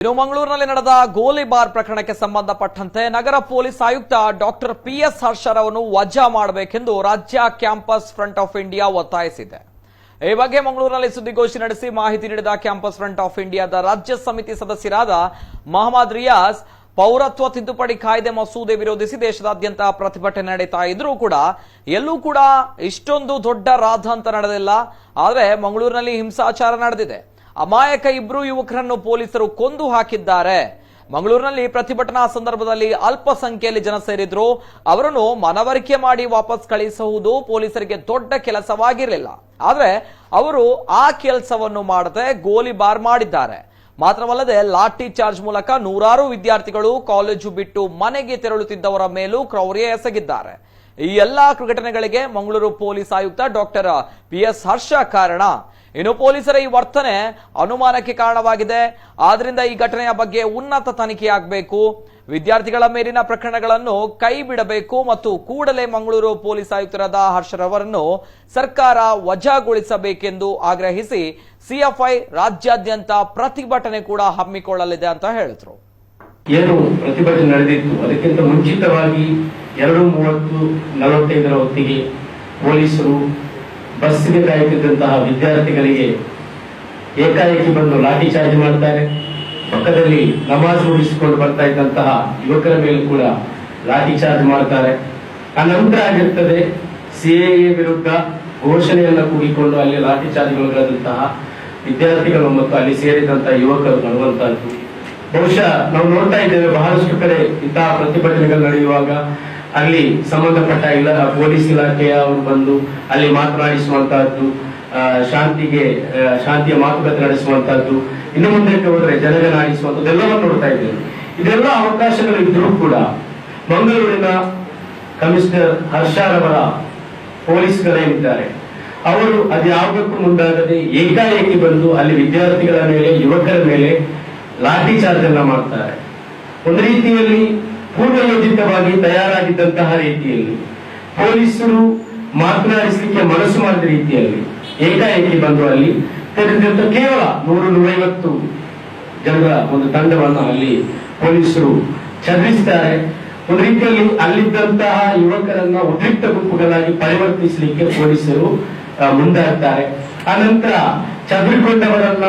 ಇನ್ನು ಮಂಗಳೂರಿನಲ್ಲಿ ನಡೆದ ಗೋಲಿಬಾರ್ ಪ್ರಕರಣಕ್ಕೆ ಸಂಬಂಧಪಟ್ಟಂತೆ ನಗರ ಪೊಲೀಸ್ ಆಯುಕ್ತ ಡಾಕ್ಟರ್ ಪಿ ಎಸ್ ಹರ್ಷರವನ್ನು ವಜಾ ಮಾಡಬೇಕೆಂದು ರಾಜ್ಯ ಕ್ಯಾಂಪಸ್ ಫ್ರಂಟ್ ಆಫ್ ಇಂಡಿಯಾ ಒತ್ತಾಯಿಸಿದೆ. ಈ ಬಗ್ಗೆ ಮಂಗಳೂರಿನಲ್ಲಿ ಸುದ್ದಿಗೋಷ್ಠಿ ನಡೆಸಿ ಮಾಹಿತಿ ನೀಡಿದ ಕ್ಯಾಂಪಸ್ ಫ್ರಂಟ್ ಆಫ್ ಇಂಡಿಯಾದ ರಾಜ್ಯ ಸಮಿತಿ ಸದಸ್ಯರಾದ ಮಹಮ್ಮದ್ ರಿಯಾಜ್, ಪೌರತ್ವ ತಿದ್ದುಪಡಿ ಕಾಯ್ದೆ ಮಸೂದೆ ವಿರೋಧಿಸಿ ದೇಶದಾದ್ಯಂತ ಪ್ರತಿಭಟನೆ ನಡೀತಾ ಇದ್ರೂ ಕೂಡ ಎಲ್ಲೂ ಕೂಡ ಇಷ್ಟೊಂದು ದೊಡ್ಡ ರಾಧಾಂತ ನಡೆದಿಲ್ಲ. ಆದರೆ ಮಂಗಳೂರಿನಲ್ಲಿ ಹಿಂಸಾಚಾರ ನಡೆದಿದೆ. ಅಮಾಯಕ ಇಬ್ರು ಯುವಕರನ್ನು ಪೊಲೀಸರು ಕೊಂದು ಹಾಕಿದ್ದಾರೆ. ಮಂಗಳೂರಿನಲ್ಲಿ ಪ್ರತಿಭಟನಾ ಸಂದರ್ಭದಲ್ಲಿ ಅಲ್ಪ ಸಂಖ್ಯೆಯಲ್ಲಿ ಜನ ಸೇರಿದ್ರು. ಅವರನ್ನು ಮನವರಿಕೆ ಮಾಡಿ ವಾಪಸ್ ಕಳಿಸುವುದು ಪೊಲೀಸರಿಗೆ ದೊಡ್ಡ ಕೆಲಸವಾಗಿರಲಿಲ್ಲ. ಆದರೆ ಅವರು ಆ ಕೆಲಸವನ್ನು ಮಾಡದೆ ಗೋಲಿಬಾರ್ ಮಾಡಿದ್ದಾರೆ. ಮಾತ್ರವಲ್ಲದೆ ಲಾಠಿ ಚಾರ್ಜ್ ಮೂಲಕ ನೂರಾರು ವಿದ್ಯಾರ್ಥಿಗಳು ಕಾಲೇಜು ಬಿಟ್ಟು ಮನೆಗೆ ತೆರಳುತ್ತಿದ್ದವರ ಮೇಲೂ ಕ್ರೌರ್ಯ ಎಸಗಿದ್ದಾರೆ. ಈ ಎಲ್ಲಾ ಘಟನೆಗಳಿಗೆ ಮಂಗಳೂರು ಪೊಲೀಸ್ ಆಯುಕ್ತ ಡಾಕ್ಟರ್ ಪಿ ಎಸ್ ಹರ್ಷ ಕಾರಣ. ಇನ್ನು ಪೊಲೀಸರ ಈ ವರ್ತನೆ ಅನುಮಾನಕ್ಕೆ ಕಾರಣವಾಗಿದೆ. ಆದ್ರಿಂದ ಈ ಘಟನೆಯ ಬಗ್ಗೆ ಉನ್ನತ ತನಿಖೆಯಾಗಬೇಕು ವಿದ್ಯಾರ್ಥಿಗಳ ಮೇಲಿನ ಪ್ರಕರಣಗಳನ್ನು ಕೈ ಬಿಡಬೇಕು ಮತ್ತು ಕೂಡಲೇ ಮಂಗಳೂರು ಪೊಲೀಸ್ ಆಯುಕ್ತರಾದ ಹರ್ಷರವರನ್ನು ಸರ್ಕಾರ ವಜಾಗೊಳಿಸಬೇಕೆಂದು ಆಗ್ರಹಿಸಿ ಸಿಎಫ್ಐ ರಾಜ್ಯಾದ್ಯಂತ ಪ್ರತಿಭಟನೆ ಕೂಡ ಹಮ್ಮಿಕೊಳ್ಳಲಿದೆ ಅಂತ ಹೇಳಿದ್ರು. ಏನು ಪ್ರತಿಭಟನೆ ನಡೆದಿತ್ತು? ಅದಕ್ಕಿಂತ ಮುಂಚಿತವಾಗಿ ಎರಡು ಮೂವತ್ತು ನಲವತ್ತೈದರ ಹೊತ್ತಿಗೆ ಪೊಲೀಸರು ಬಸ್ಸಿಗೆ ಕಾಯುತ್ತಿದ್ದಂತಹ ವಿದ್ಯಾರ್ಥಿಗಳಿಗೆ ಏಕಾಏಕಿ ಬಂದು ಲಾಠಿ ಚಾರ್ಜ್ ಮಾಡ್ತಾರೆ. ಪಕ್ಕದಲ್ಲಿ ನಮಾಜ್ ಮುಗಿಸಿಕೊಂಡು ಬರ್ತಾ ಇದ್ದಂತಹ ಯುವಕರ ಮೇಲೆ ಕೂಡ ಲಾಠಿ ಚಾರ್ಜ್ ಮಾಡ್ತಾರೆ. ಅನಂತರ ನಂತರ ಆಗಿರ್ತದೆ ಸಿಎಎ ವಿರುದ್ಧ ಘೋಷಣೆಯನ್ನ ಕೂಗಿಕೊಂಡು ಅಲ್ಲಿ ಲಾಠಿ ಚಾರ್ಜ್ಗಳಾದಂತಹ ವಿದ್ಯಾರ್ಥಿಗಳು ಮತ್ತು ಅಲ್ಲಿ ಸೇರಿದಂತಹ ಯುವಕರು ನಡುವಂತಹದ್ದು ಬಹುಶಃ ನಾವು ನೋಡ್ತಾ ಇದ್ದೇವೆ, ಬಹಳಷ್ಟು ಕಡೆ ಇಂತಹ ಪ್ರತಿಭಟನೆಗಳು ನಡೆಯುವಾಗ ಅಲ್ಲಿ ಸಂಬಂಧಪಟ್ಟ ಇಲ್ಲ ಪೊಲೀಸ್ ಇಲಾಖೆಯ ಅವರು ಬಂದು ಅಲ್ಲಿ ಮಾತನಾಡಿಸುವಂತಹದ್ದು ಶಾಂತಿಗೆ ಶಾಂತಿಯ ಮಾತುಕತೆ ನಡೆಸುವಂತಹದ್ದು ಇನ್ನು ಮುಂದಕ್ಕೆ ಹೋದ್ರೆ ಜನಗಣಾಡಿಸುವಂತದ್ದು ಎಲ್ಲವನ್ನು ನೋಡ್ತಾ ಇದ್ದೇವೆ ಇದೆಲ್ಲ ಅವಕಾಶಗಳು ಇದ್ರೂ ಕೂಡ ಮಂಗಳೂರಿನ ಕಮಿಷನರ್ ಹರ್ಷರವರ ಪೊಲೀಸ್ಗಳೇನಿದ್ದಾರೆ ಅವರು ಅದ್ಯಾವುದಕ್ಕೂ ಮುಂದಾಗದೆ ಏಕಾಏಕಿ ಬಂದು ಅಲ್ಲಿ ವಿದ್ಯಾರ್ಥಿಗಳ ಮೇಲೆ, ಯುವಕರ ಮೇಲೆ ಲಾಠಿ ಚಾರ್ಜ್ ಅನ್ನ ಮಾಡ್ತಾರೆ. ಒಂದು ರೀತಿಯಲ್ಲಿ ಪೂರ್ವಯೋಜಿತವಾಗಿ ತಯಾರಾಗಿದ್ದಂತಹ ರೀತಿಯಲ್ಲಿ ಪೊಲೀಸರು ಮಾತನಾಡಿಸಲಿಕ್ಕೆ ಮನಸ್ಸು ಮಾಡಿದ ರೀತಿಯಲ್ಲಿ ಏಕಾಏಕಿ ಬಂದು ಅಲ್ಲಿ ತೆರೆದಿದ್ದ ಕೇವಲ ನೂರು ನೂರೈವತ್ತು ಜನರ ಒಂದು ತಂಡವನ್ನು ಅಲ್ಲಿ ಪೊಲೀಸರು ಚದುರಿಸಿದ್ದಾರೆ. ಒಂದು ರೀತಿಯಲ್ಲಿ ಅಲ್ಲಿದ್ದಂತಹ ಯುವಕರನ್ನ ಉದ್ರಿಕ್ತ ಗುಂಪುಗಳಾಗಿ ಪರಿವರ್ತಿಸಲಿಕ್ಕೆ ಪೊಲೀಸರು ಮುಂದಾಗ್ತಾರೆ. ಆನಂತರ ನಂತರ ಚದುರಿಕೊಂಡವರನ್ನ